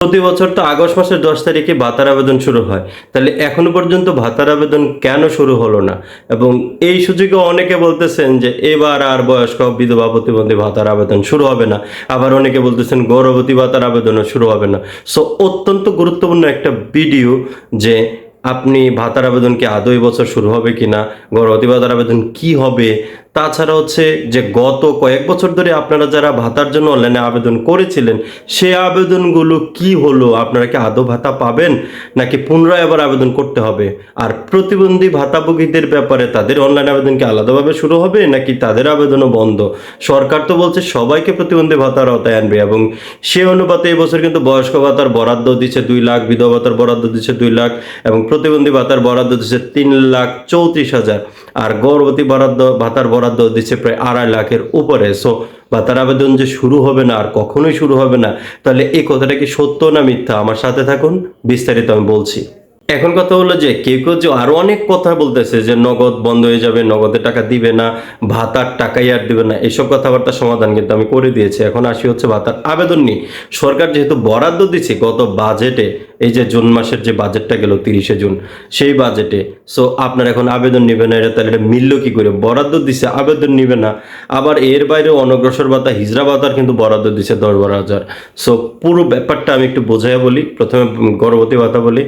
প্রতি বছর তো আগস্ট মাসের দশ তারিখে ভাতার আবেদন শুরু হয়। তাহলে এখনও পর্যন্ত ভাতার আবেদন কেন শুরু হলো না? এবং এই সুযোগে অনেকে বলতেছেন যে এবার আর বয়স্ক বিধবা প্রতিবন্ধী ভাতার আবেদন শুরু হবে না। আবার অনেকে বলতেছেন গর্ভবতী ভাতার আবেদনও শুরু হবে না। সো অত্যন্ত গুরুত্বপূর্ণ একটা ভিডিও যে আপনি ভাতার আবেদন কি আদৌ বছর শুরু হবে কিনা, গর্ভবতী ভাতার আবেদন কি হবে তাছাড়া হচ্ছে যে গত কয়েক বছর ধরে আপনারা যারা ভাতার জন্য অনলাইনে আবেদন করেছিলেন সে আবেদনগুলো কি হলো? আপনারা কি আদৌ ভাতা পাবেন? নাকি পুনরায় আবার আবেদন করতে হবে? আর প্রতিবন্ধী ভাতাভোগীদের ব্যাপারে তাদের অনলাইন আবেদন কি আলাদাভাবে শুরু হবে, নাকি তাদের আবেদনও বন্ধ? সরকার তো বলছে সবাইকে প্রতিবন্ধী ভাতার আওতায় আনবে এবং সে অনুপাতে এবছর কিন্তু বয়স্ক ভাতার বরাদ্দ দিচ্ছে দুই লাখ, বিধবা ভাতার বরাদ্দ দিচ্ছে দুই লাখ এবং প্রতিবন্ধী ভাতার বরাদ্দ দিচ্ছে তিন লাখ চৌত্রিশ হাজার। আর গর্ভবতী বরাদ্দ, ভাতার বরাদ্দ দিচ্ছে প্রায় আড়াই লাখের উপরে। সো ভাতার আবেদন যে শুরু হবে না আর কখনোই শুরু হবে না, তাহলে এই কথাটা কি সত্য না মিথ্যা? আমার সাথে থাকুন, বিস্তারিত আমি বলছি। এখন কথা হলো যে, কেউ কেউ যে আরও অনেক কথা বলতেছে যে নগদ বন্ধ হয়ে যাবে, নগদে টাকা দিবে না, ভাতার টাকাই আর দিবে না, এসব কথাবার্তার সমাধান কিন্তু আমি করে দিয়েছি। এখন আসি হচ্ছে ভাতার আবেদন নিয়ে। সরকার যেহেতু বরাদ্দ দিচ্ছে গত বাজেটে এই যে জুন মাসের যে বাজেটটা গেল তিরিশে জুন, সেই বাজেটে সো আপনার এখন আবেদন নেবে না, এটা তাহলে এটা মিলল কি করে? বরাদ্দ দিছে, আবেদন নেবে না, আবার এর বাইরে অনগ্রসর ভাতা, হিজড়া ভাতার কিন্তু বরাদ্দ দিছে দশ বারো হাজার। সো পুরো ব্যাপারটা আমি একটু বোঝাই বলি, প্রথমে গর্ভবতী ভাতা বলি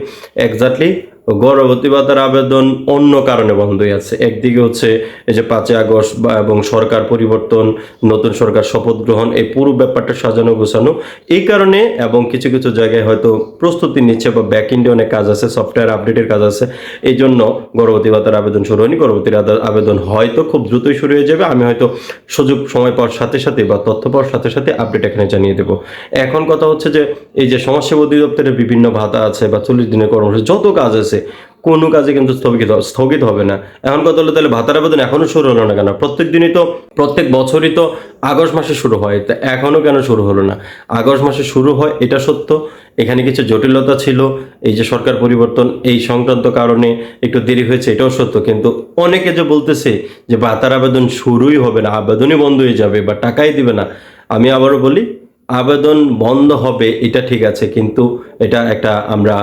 এক্স্যাক্টলি গর্ভবতী ভাতার আবেদন অন্য কারণে বন্ধ আছে একদিকে হচ্ছে এই যে পাঁচই আগস্ট বা এবং সরকার পরিবর্তন, নতুন সরকার শপথ গ্রহণ, এই পুরো ব্যাপারটা সাজানো গোছানো, এই কারণে এবং কিছু কিছু জায়গায় হয়তো প্রস্তুতি নিচ্ছে বা ব্যাক ইন্ডে অনেক কাজ আছে সফটওয়্যার আপডেটের কাজ আছে, এই জন্য গর্ভবতী ভাতার আবেদন শুরু হয়নি। গর্ভবতী আবেদন হয়তো খুব দ্রুতই শুরু হয়ে যাবে। আমি হয়তো সুযোগ, সময় পাওয়ার সাথে সাথে বা তথ্য পাওয়ার সাথে সাথে আপডেট এখানে জানিয়ে দেবো। এখন কথা হচ্ছে যে এই যে সমাজসেবা অধিদপ্তরের বিভিন্ন ভাতা আছে বা চল্লিশ দিনের কর্মসূচি, যত কাজ আছে কোনো কাজে কিন্তু স্থগিত স্থগিত হবে না। এখন কথা হলো তাহলে ভাতার আবেদন এখনও শুরু হলো না কেন? প্রত্যেক দিনই তো, প্রত্যেক বছরই তো আগস্ট মাসে শুরু হয়। তা এখনও কেন শুরু হলো না? আগস্ট মাসে শুরু হয়, এটা সত্য। এখানে কিছু জটিলতা ছিল, এই যে সরকার পরিবর্তন, এই সংক্রান্ত কারণে একটু দেরি হয়েছে, এটাও সত্য। কিন্তু অনেকে যে বলতেছে যে ভাতার আবেদন শুরুই হবে না, আবেদনই বন্ধ হয়ে যাবে বা টাকাই দিবে না, আমি আবারও বলি, আবেদন বন্ধ হবে, এটা ঠিক আছে। কিন্তু এটা একটা আমরা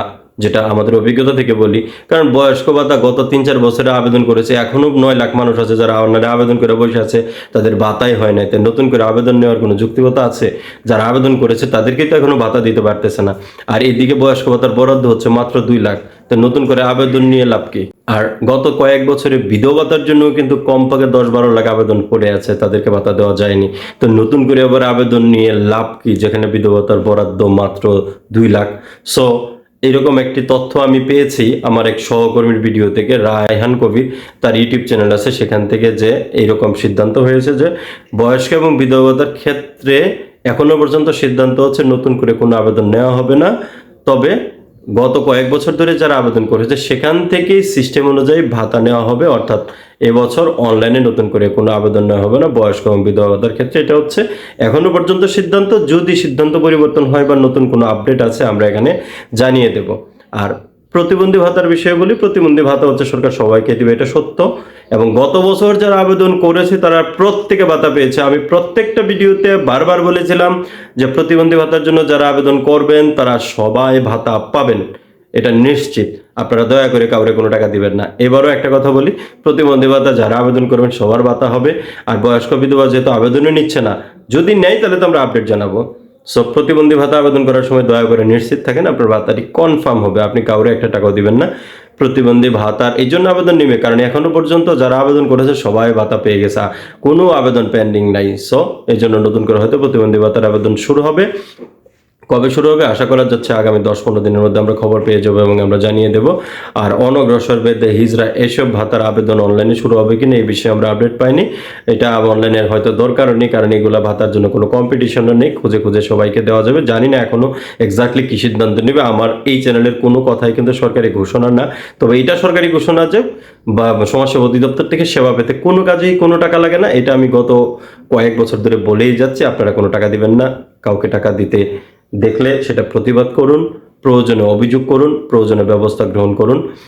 যেটা আমাদের অভিজ্ঞতা থেকে বলি। কারণ বয়স্ক ভাতা গত তিন চার বছরে আবেদন করেছে, এখনও নয় লাখ মানুষ আছে যারা অনলাইনে আবেদন করে বসে আছে, তাদের ভাতাই হয় নাই। তাই নতুন করে আবেদন নেওয়ার কোনো যুক্তিকতা আছে? যারা আবেদন করেছে তাদেরকে তো এখনও ভাতা দিতে পারতেছে না। আর এদিকে বয়স্ক ভাতার বরাদ্দ হচ্ছে মাত্র দুই লাখ। তো নতুন করে আবেদন নিয়ে লাভ কি? আর গত কয়েক বছরে বিধবাতার জন্য কিন্তু কম কমপক্ষে দশ বারো লাখ আবেদন পড়ে আছে, তাদেরকে ভাতা দেওয়া যায়নি। তো নতুন করে আবার আবেদন নিয়ে লাভ কি, যেখানে বিধবাতার বরাদ্দ মাত্র দুই লাখ? সো এরকম একটি তথ্য আমি পেয়েছি আমার এক সহকর্মীর ভিডিও থেকে, রায়হান কবির। তার ইউটিউব চ্যানেল আছে, সেখান থেকে যে এইরকম সিদ্ধান্ত হয়েছে যে বয়স্ক এবং বিধবতার ক্ষেত্রে এখনও পর্যন্ত সিদ্ধান্ত হচ্ছে নতুন করে কোনো আবেদন নেওয়া হবে না। তবে গত কয়েক বছর ধরে যারা আবেদন করেছে, সেখান থেকেই সিস্টেম অনুযায়ী ভাতা নেওয়া হবে, অর্থাৎ এবছর অনলাইনে নতুন করে কোনো আবেদন নেওয়া হবে না, বয়স্ক এবং বিধবাতার ক্ষেত্রে এটা হচ্ছে এখনও পর্যন্ত সিদ্ধান্ত। যদি সিদ্ধান্ত পরিবর্তন হয় বা নতুন কোনো আপডেট আছে, আমরা এখানে জানিয়ে দেব। আর প্রতিবন্ধী ভাতার বিষয়ে বলি প্রতিবন্ধী ভাতা হচ্ছে সরকার সবাইকে দিবে, এটা সত্য। এবং গত বছর যারা আবেদন করেছে, তারা প্রত্যেকে ভাতা পেয়েছে। আমি প্রত্যেকটা ভিডিওতে বারবার বলেছিলাম যে প্রতিবন্ধী ভাতার জন্য যারা আবেদন করবেন, তারা সবাই ভাতা পাবেন। এটা নিশ্চিত। আপনারা দয়া করে কাউরে কোনো টাকা দিবেন না। এবারও একটা কথা বলি, প্রতিবন্ধী ভাতা যারা আবেদন করবেন, সবার ভাতা হবে। আর বয়স্ক বিধবা যেহেতু আবেদনই নিচ্ছে না, যদি নেয় তাহলে তো আমরা আপডেট জানাব। সো প্রতিবন্ধী ভাতা আবেদন করার সময় দয়া করে নিশ্চিত থাকেন, আপনার ভাতাটি কনফার্ম হবে। আপনি কাউরে একটা টাকাও দিবেন না। প্রতিবন্ধী ভাতার এই জন্য আবেদন নেবে, কারণ এখনও পর্যন্ত যারা আবেদন করেছে সবাই ভাতা পেয়ে গেছে কোনো আবেদন পেন্ডিং নাই। সো এই জন্য নতুন করে হয়তো প্রতিবন্ধী ভাতার আবেদন শুরু হবে। কবে শুরু হবে? আশা করা যাচ্ছে আগামী দশ পনেরো দিনের মধ্যে আমরা খবর পেয়ে যাব এবং আমরা জানিয়ে দেব। আর অনগ্রসর বেদে হিজরা, এসব ভাতার আবেদন অনলাইনে শুরু হবে কিনা এই বিষয়ে আমরা আপডেট পাইনি। এটা অনলাইনের হয়তো দরকারও নেই, কারণ এগুলা ভাতার জন্য কোনো কম্পিটিশনও নেই। খুঁজে খুঁজে সবাইকে দেওয়া যাবে। জানি না এখনও এক্স্যাক্টলি কি সিদ্ধান্ত নেবে। আমার এই চ্যানেলের কোনো কথাই কিন্তু সরকারি ঘোষণা না। তবে এটা সরকারি ঘোষণা যে, বা সমাজসেবা অধিদপ্তর থেকে সেবা পেতে কোনো কাজেই কোনো টাকা লাগে না। এটা আমি গত কয়েক বছর ধরে বলেই যাচ্ছি। আপনারা কোনো টাকা দিবেন না, কাউকে টাকা দিতে দেখলে সেটা প্রতিবাদ করুন প্রয়োজনে অভিযোগ করুন প্রয়োজনে ব্যবস্থা গ্রহণ করুন।